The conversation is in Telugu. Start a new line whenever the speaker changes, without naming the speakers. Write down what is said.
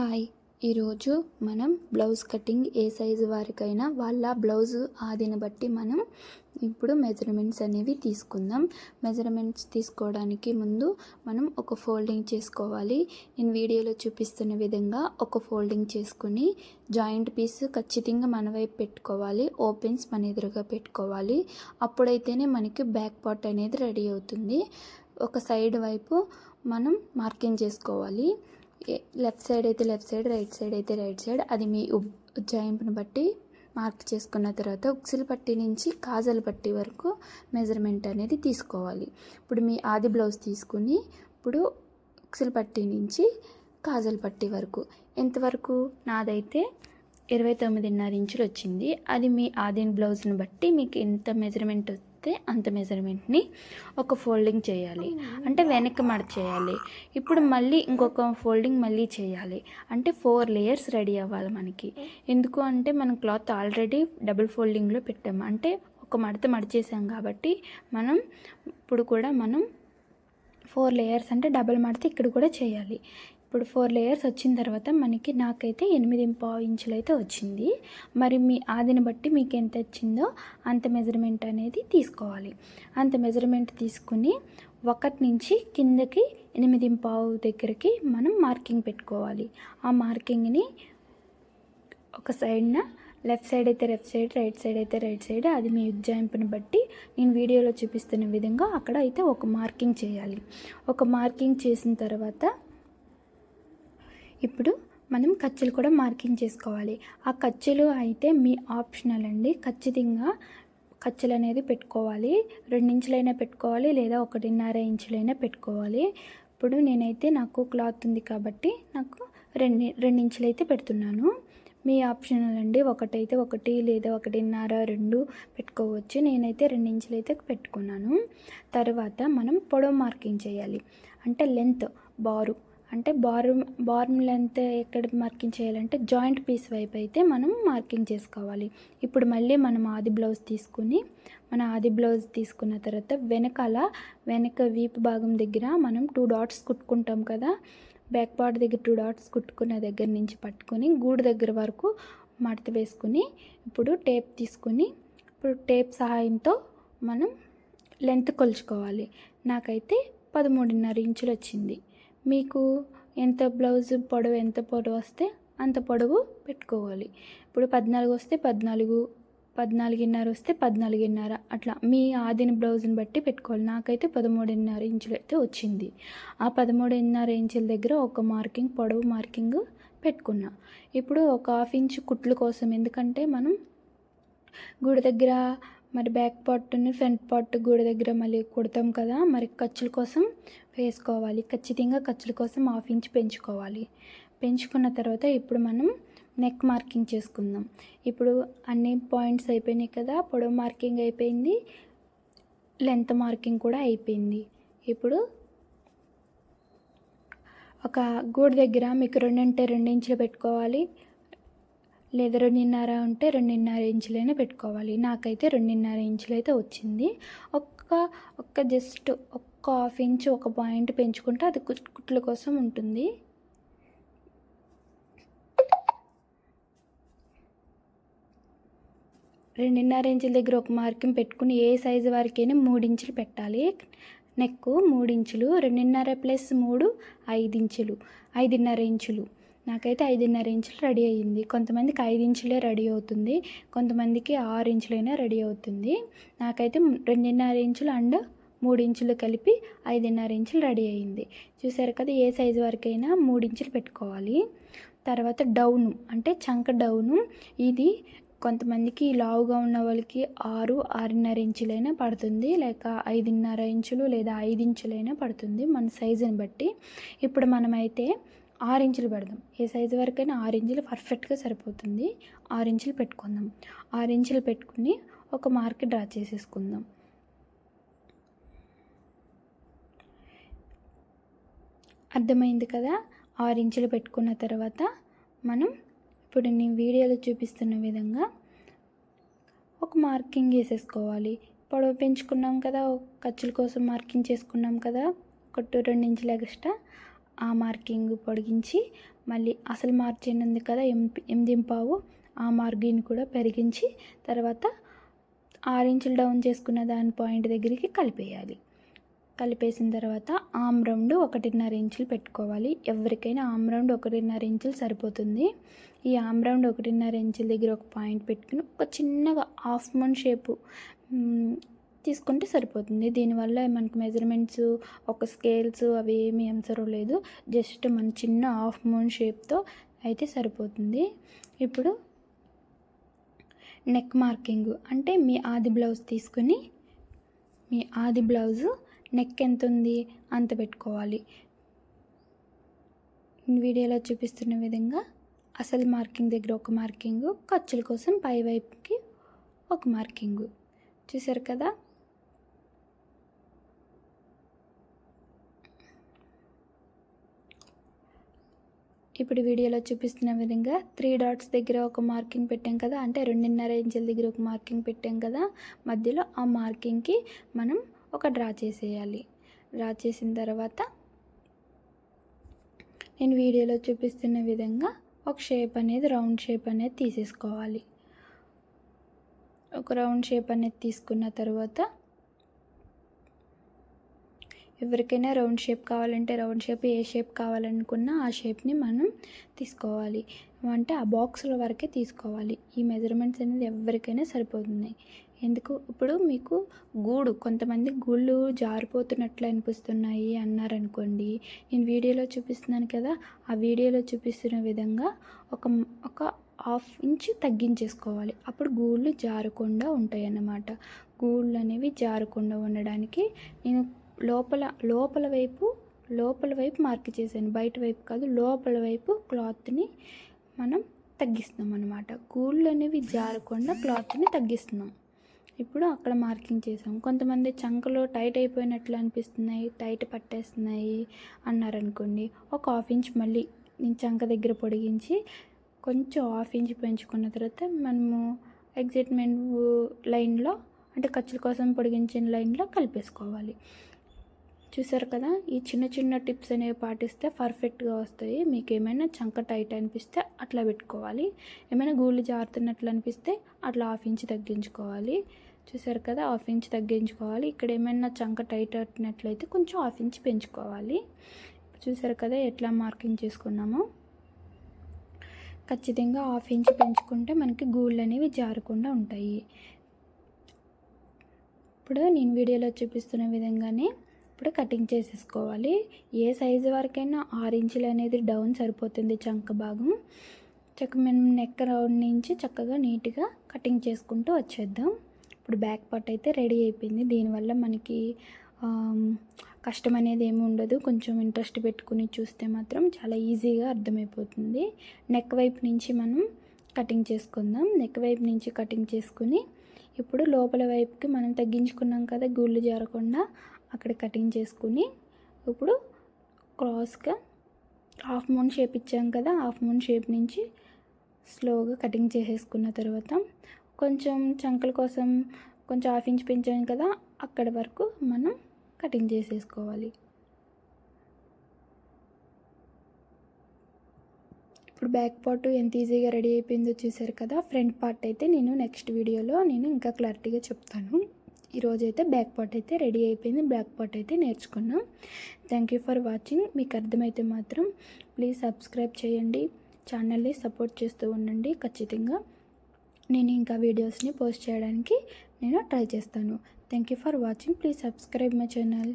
హాయ్. ఈరోజు మనం బ్లౌజ్ కటింగ్ ఏ సైజు వారికైనా వాళ్ళ బ్లౌజ్ ఆదిని బట్టి మనం ఇప్పుడు మెజర్మెంట్స్ అనేవి తీసుకుందాం. మెజర్మెంట్స్ తీసుకోవడానికి ముందు మనం ఒక ఫోల్డింగ్ చేసుకోవాలి. నేను వీడియోలో చూపిస్తున్న విధంగా ఒక ఫోల్డింగ్ చేసుకుని జాయింట్ పీస్ ఖచ్చితంగా మన వైపు పెట్టుకోవాలి. ఓపెన్స్ మన ఎదురుగా పెట్టుకోవాలి. అప్పుడైతేనే మనకి బ్యాక్ పార్ట్ అనేది రెడీ అవుతుంది. ఒక సైడ్ వైపు మనం మార్కింగ్ చేసుకోవాలి. లెఫ్ట్ సైడ్ అయితే లెఫ్ట్ సైడ్ రైట్ సైడ్ అయితే రైట్ సైడ్. అది మీ ఉబ్- బట్టి మార్క్ చేసుకున్న తర్వాత ఉక్సిల్ పట్టి నుంచి కాజల పట్టి వరకు మెజర్మెంట్ అనేది తీసుకోవాలి. ఇప్పుడు మీ ఆది బ్లౌజ్ తీసుకుని ఇప్పుడు ఉక్సిల్ పట్టి నుంచి కాజల పట్టి వరకు. ఎంతవరకు నాదైతే ఇరవై తొమ్మిదిన్నర ఇంచులు వచ్చింది. అది మీ ఆదిన్ బ్లౌజ్ని బట్టి మీకు ఎంత మెజర్మెంట్ వస్తే అంత మెజర్మెంట్ని ఒక ఫోల్డింగ్ చేయాలి. అంటే వెనక్కి మడ చేయాలి. ఇప్పుడు మళ్ళీ ఇంకొక ఫోల్డింగ్ మళ్ళీ చేయాలి. అంటే ఫోర్ లేయర్స్ రెడీ అవ్వాలి మనకి. ఎందుకు అంటే మనం క్లాత్ ఆల్రెడీ డబుల్ ఫోల్డింగ్లో పెట్టాము అంటే ఒక మడత మడిచేసాం కాబట్టి మనం ఇప్పుడు కూడా మనం ఫోర్ లేయర్స్ అంటే డబుల్ మడత ఇక్కడ కూడా చేయాలి. ఇప్పుడు ఫోర్ లేయర్స్ వచ్చిన తర్వాత మనకి నాకైతే ఎనిమిది పావు ఇంచులు అయితే వచ్చింది. మరి మీ ఆదిని బట్టి మీకు ఎంత వచ్చిందో అంత మెజర్మెంట్ అనేది తీసుకోవాలి. అంత మెజర్మెంట్ తీసుకుని ఒకటి నుంచి కిందకి ఎనిమిది పావు దగ్గరికి మనం మార్కింగ్ పెట్టుకోవాలి. ఆ మార్కింగ్ని ఒక సైడ్న లెఫ్ట్ సైడ్ అయితే లెఫ్ట్ సైడ్ రైట్ సైడ్ అయితే రైట్ సైడ్ అది మీ ఉజ్జాయింపుని బట్టి నేను వీడియోలో చూపిస్తున్న విధంగా అక్కడ అయితే ఒక మార్కింగ్ చేయాలి. ఒక మార్కింగ్ చేసిన తర్వాత ఇప్పుడు మనం ఖర్చులు కూడా మార్కింగ్ చేసుకోవాలి. ఆ ఖర్చులు అయితే మీ ఆప్షనల్ అండి. ఖచ్చితంగా ఖర్చులు అనేది పెట్టుకోవాలి. రెండు ఇంచులైనా పెట్టుకోవాలి లేదా ఒకటిన్నర ఇంచులైనా పెట్టుకోవాలి. ఇప్పుడు నేనైతే నాకు క్లాత్ ఉంది కాబట్టి నాకు రెండు రెండు ఇంచులు అయితే పెడుతున్నాను. మీ ఆప్షనల్ అండి. ఒకటైతే ఒకటి లేదా ఒకటిన్నర రెండు పెట్టుకోవచ్చు. నేనైతే రెండించులు అయితే పెట్టుకున్నాను. తర్వాత మనం పొడవు మార్కింగ్ చేయాలి. అంటే లెంత్ బారు అంటే బారు బార్మ్ లెంత్ ఎక్కడ మార్కింగ్ చేయాలంటే జాయింట్ పీస్ వైపు అయితే మనం మార్కింగ్ చేసుకోవాలి. ఇప్పుడు మళ్ళీ మనం ఆది బ్లౌజ్ తీసుకుని మన ఆది బ్లౌజ్ తీసుకున్న తర్వాత వెనకాల వెనక వీపు భాగం దగ్గర మనం టూ డాట్స్ కుట్టుకుంటాం కదా బ్యాక్ పార్ట్ దగ్గర టూ డాట్స్ కుట్టుకున్న దగ్గర నుంచి పట్టుకొని గూడు దగ్గర వరకు మడత వేసుకుని ఇప్పుడు టేప్ తీసుకుని ఇప్పుడు టేప్ సహాయంతో మనం లెంత్ కొలుచుకోవాలి. నాకైతే పదమూడున్నర ఇంచులు వచ్చింది మీకు ఎంత బ్లౌజ్ పొడవు ఎంత పొడవు వస్తే అంత పొడవు పెట్టుకోవాలి. ఇప్పుడు పద్నాలుగు వస్తే పద్నాలుగు పద్నాలుగున్నర వస్తే పద్నాలుగున్నర అట్లా మీ ఆదిన బ్లౌజ్ని బట్టి పెట్టుకోవాలి. నాకైతే పదమూడున్నర ఇంచులు అయితే వచ్చింది. ఆ పదమూడున్నర ఇంచుల దగ్గర ఒక మార్కింగ్ పొడవు మార్కింగ్ పెట్టుకున్నా. ఇప్పుడు ఒక హాఫ్ ఇంచ్ కుట్లు కోసం ఎందుకంటే మనం గుడి దగ్గర మరి బ్యాక్ పార్ట్ని ఫ్రంట్ పార్ట్ గోడ దగ్గర మళ్ళీ కుడతాం కదా మరి ఖర్చుల కోసం వేసుకోవాలి. ఖచ్చితంగా ఖర్చుల కోసం హాఫ్ ఇంచ్ పెంచుకోవాలి. పెంచుకున్న తర్వాత ఇప్పుడు మనం నెక్ మార్కింగ్ చేసుకుందాం. ఇప్పుడు అన్ని పాయింట్స్ అయిపోయినాయి కదా పొడవు మార్కింగ్ అయిపోయింది లెంత్ మార్కింగ్ కూడా అయిపోయింది. ఇప్పుడు ఒక గూడు దగ్గర మీకు రెండింటి రెండించులు పెట్టుకోవాలి. లేదా రెండున్నర ఉంటే రెండున్నర ఇంచులైనా పెట్టుకోవాలి. నాకైతే రెండున్నర ఇంచులు అయితే వచ్చింది. ఒక్క ఒక్క జస్ట్ ఒక్క హాఫ్ ఇంచ్ ఒక పాయింట్ పెంచుకుంటే అది కుట్- కుట్ల కోసం ఉంటుంది. రెండున్నర ఇంచుల దగ్గర ఒక మార్కింగ్ పెట్టుకుని ఏ సైజు వరకైనా మూడు ఇంచులు పెట్టాలి. నెక్ మూడు ఇంచులు రెండున్నర ప్లస్ మూడు ఐదు ఇంచులు ఐదున్నర ఇంచులు. నాకైతే ఐదున్నర ఇంచులు రెడీ అయ్యింది. కొంతమందికి ఐదు ఇంచులే రెడీ అవుతుంది. కొంతమందికి ఆరు ఇంచులైనా రెడీ అవుతుంది. నాకైతే రెండున్నర ఇంచులు అండ్ మూడు ఇంచులు కలిపి ఐదున్నర ఇంచులు రెడీ అయ్యింది. చూసారు కదా ఏ సైజు వరకైనా మూడు ఇంచులు పెట్టుకోవాలి. తర్వాత డౌను అంటే చంక డౌను. ఇది కొంతమందికి లావుగా ఉన్న వాళ్ళకి ఆరు ఆరున్నర ఇంచులైనా పడుతుంది. లేక ఐదున్నర ఇంచులు లేదా ఐదు ఇంచులైనా పడుతుంది మన సైజుని బట్టి. ఇప్పుడు మనమైతే ఆరు ఇంచులు పెడదాం. ఏ సైజు వరకైనా ఆరు ఇంచులు పర్ఫెక్ట్గా సరిపోతుంది. ఆరు ఇంచులు పెట్టుకుందాం. ఆరు ఇంచులు పెట్టుకుని ఒక మార్క్ డ్రా చేసేసుకుందాం. అర్థమైంది కదా? ఆరు ఇంచులు పెట్టుకున్న తర్వాత మనం ఇప్పుడు నేను వీడియోలో చూపిస్తున్న విధంగా ఒక మార్కింగ్ వేసేసుకోవాలి పొడవు పెంచుకున్నాం కదా ఖర్చుల కోసం మార్కింగ్ చేసుకున్నాం కదా ఒక టూ రెండు ఇంచులు ఎక్స్ట్రా ఆ మార్కింగ్ పొడిగించి మళ్ళీ అసలు మార్జిన్ ఉంది కదా ఎం ఎనిమిది పావు ఆ మార్జిన్ కూడా పెరిగించి తర్వాత ఆరు ఇంచులు డౌన్ చేసుకున్న దాని పాయింట్ దగ్గరికి కలిపేయాలి. కలిపేసిన తర్వాత ఆమ్ రౌండ్ ఒకటిన్నర ఇంచులు పెట్టుకోవాలి. ఎవరికైనా ఆమ్ రౌండ్ ఒకటిన్నర ఇంచులు సరిపోతుంది. ఈ ఆమ్ రౌండ్ ఒకటిన్నర ఇంచుల దగ్గర ఒక పాయింట్ పెట్టుకుని ఒక చిన్నగా హాఫ్ మూన్ షేపు తీసుకుంటే సరిపోతుంది. దీనివల్ల మనకి మెజర్మెంట్స్ ఒక స్కేల్స్ అవి ఏమీ అవసరం లేదు. జస్ట్ మన చిన్న హాఫ్ మూన్ షేప్తో అయితే సరిపోతుంది. ఇప్పుడు నెక్ మార్కింగ్ అంటే మీ ఆది బ్లౌజ్ తీసుకుని మీ ఆది బ్లౌజు నెక్ ఎంత ఉంది అంత పెట్టుకోవాలి. వీడియోలో చూపిస్తున్న విధంగా అసలు మార్కింగ్ దగ్గర ఒక మార్కింగ్ ఖర్చుల కోసం పై వైపుకి ఒక మార్కింగ్. చూసారు కదా? ఇప్పుడు వీడియోలో చూపిస్తున్న విధంగా త్రీ డాట్స్ దగ్గర ఒక మార్కింగ్ పెట్టాం కదా అంటే రెండున్నర ఇంచుల దగ్గర ఒక మార్కింగ్ పెట్టాం కదా మధ్యలో ఆ మార్కింగ్కి మనం ఒక డ్రా చేసేయాలి. డ్రా చేసిన తర్వాత నేను వీడియోలో చూపిస్తున్న విధంగా ఒక షేప్ అనేది రౌండ్ షేప్ అనేది తీసేసుకోవాలి. ఒక రౌండ్ షేప్ అనేది తీసుకున్న తర్వాత ఎవరికైనా రౌండ్ షేప్ కావాలంటే రౌండ్ షేప్ ఏ షేప్ కావాలనుకున్నా ఆ షేప్ని మనం తీసుకోవాలి. అంటే ఆ బాక్సుల వరకే తీసుకోవాలి. ఈ మెజర్మెంట్స్ అనేది ఎవరికైనా సరిపోతున్నాయి. ఎందుకు? ఇప్పుడు మీకు గూడు కొంతమంది గూళ్ళు జారిపోతున్నట్లు అనిపిస్తున్నాయి అన్నారనుకోండి. నేను వీడియోలో చూపిస్తున్నాను కదా ఆ వీడియోలో చూపిస్తున్న విధంగా ఒక ఒక హాఫ్ ఇంచ్ తగ్గించేసుకోవాలి. అప్పుడు గూళ్ళు జారకుండా ఉంటాయి అన్నమాట గూళ్ళు అనేవి జారకుండా ఉండడానికి నేను లోపల లోపల వైపు లోపల వైపు మార్క్ చేశాను. బయట వైపు కాదు లోపల వైపు క్లాత్ని మనం తగ్గిస్తున్నాం అనమాట గూళ్ళు అనేవి జారకుండా క్లాత్ని తగ్గిస్తున్నాం. ఇప్పుడు అక్కడ మార్కింగ్ చేసాం కొంతమంది చంకలో టైట్ అయిపోయినట్లు అనిపిస్తున్నాయి టైట్ పట్టేస్తున్నాయి అన్నారనుకోండి ఒక హాఫ్ ఇంచ్ మళ్ళీ నేను చంక దగ్గర పొడిగించి కొంచెం హాఫ్ ఇంచ్ పెంచుకున్న తర్వాత మనము ఎగ్జైట్మెంట్ లైన్లో అంటే ఖర్చుల కోసం పొడిగించిన లైన్లో కలిపేసుకోవాలి. చూసారు కదా? ఈ చిన్న చిన్న టిప్స్ అనేవి పాటిస్తే పర్ఫెక్ట్గా వస్తాయి. మీకు ఏమైనా చంక టైట్ అనిపిస్తే అట్లా పెట్టుకోవాలి. ఏమైనా గూళ్ళు జారుతున్నట్లు అనిపిస్తే అట్లా హాఫ్ ఇంచ్ తగ్గించుకోవాలి. చూసారు కదా? హాఫ్ ఇంచ్ తగ్గించుకోవాలి. ఇక్కడ ఏమైనా చంక టైట్ అట్టినట్లయితే కొంచెం హాఫ్ ఇంచ్ పెంచుకోవాలి. చూసారు కదా? ఎట్లా మార్కింగ్ చేసుకున్నామో? ఖచ్చితంగా హాఫ్ ఇంచ్ పెంచుకుంటే మనకి గూళ్ళు అనేవి జారకుండా ఉంటాయి. ఇప్పుడు నేను వీడియోలో చూపిస్తున్న విధంగానే ఇప్పుడు కటింగ్ చేసేసుకోవాలి. ఏ సైజు వరకైనా ఆరు ఇంచులు అనేది డౌన్ సరిపోతుంది చంక భాగం. చక్క మనం నెక్ రౌండ్ నుంచి చక్కగా నీట్గా కటింగ్ చేసుకుంటూ వచ్చేద్దాం. ఇప్పుడు బ్యాక్ పార్ట్ అయితే రెడీ అయిపోయింది. దీనివల్ల మనకి కష్టం అనేది ఏమి ఉండదు. కొంచెం ఇంట్రెస్ట్ పెట్టుకుని చూస్తే మాత్రం చాలా ఈజీగా అర్థమైపోతుంది. నెక్ వైపు నుంచి మనం కటింగ్ చేసుకుందాం. నెక్ వైపు నుంచి కటింగ్ చేసుకుని ఇప్పుడు లోపల వైపుకి మనం తగ్గించుకున్నాం కదా గూళ్ళు జారకుండా అక్కడ కటింగ్ చేసుకుని ఇప్పుడు క్రాస్గా హాఫ్ మూన్ షేప్ ఇచ్చాం కదా హాఫ్ మూన్ షేప్ నుంచి స్లోగా కటింగ్ చేసేసుకున్న తర్వాత కొంచెం చంకల కోసం కొంచెం హాఫ్ ఇంచ్ పెంచాం కదా అక్కడి వరకు మనం కటింగ్ చేసేసుకోవాలి. ఇప్పుడు బ్యాక్ పార్ట్ ఎంత ఈజీగా రెడీ అయిపోయిందో చూసారు కదా ఫ్రంట్ పార్ట్ అయితే నేను నెక్స్ట్ వీడియోలో నేను ఇంకా క్లారిటీగా చెప్తాను. ఈరోజు అయితే బ్యాక్ పార్ట్ అయితే రెడీ అయిపోయింది. బ్యాక్ పార్ట్ అయితే నేర్చుకున్నాం. థ్యాంక్ యూ ఫర్ వాచింగ్ మీకు అర్థమైతే మాత్రం ప్లీజ్ సబ్స్క్రైబ్ చేయండి. ఛానల్ని సపోర్ట్ చేస్తూ ఉండండి ఖచ్చితంగా. నేను ఇంకా వీడియోస్ని పోస్ట్ చేయడానికి నేను ట్రై చేస్తాను. Thank you for watching please subscribe my channel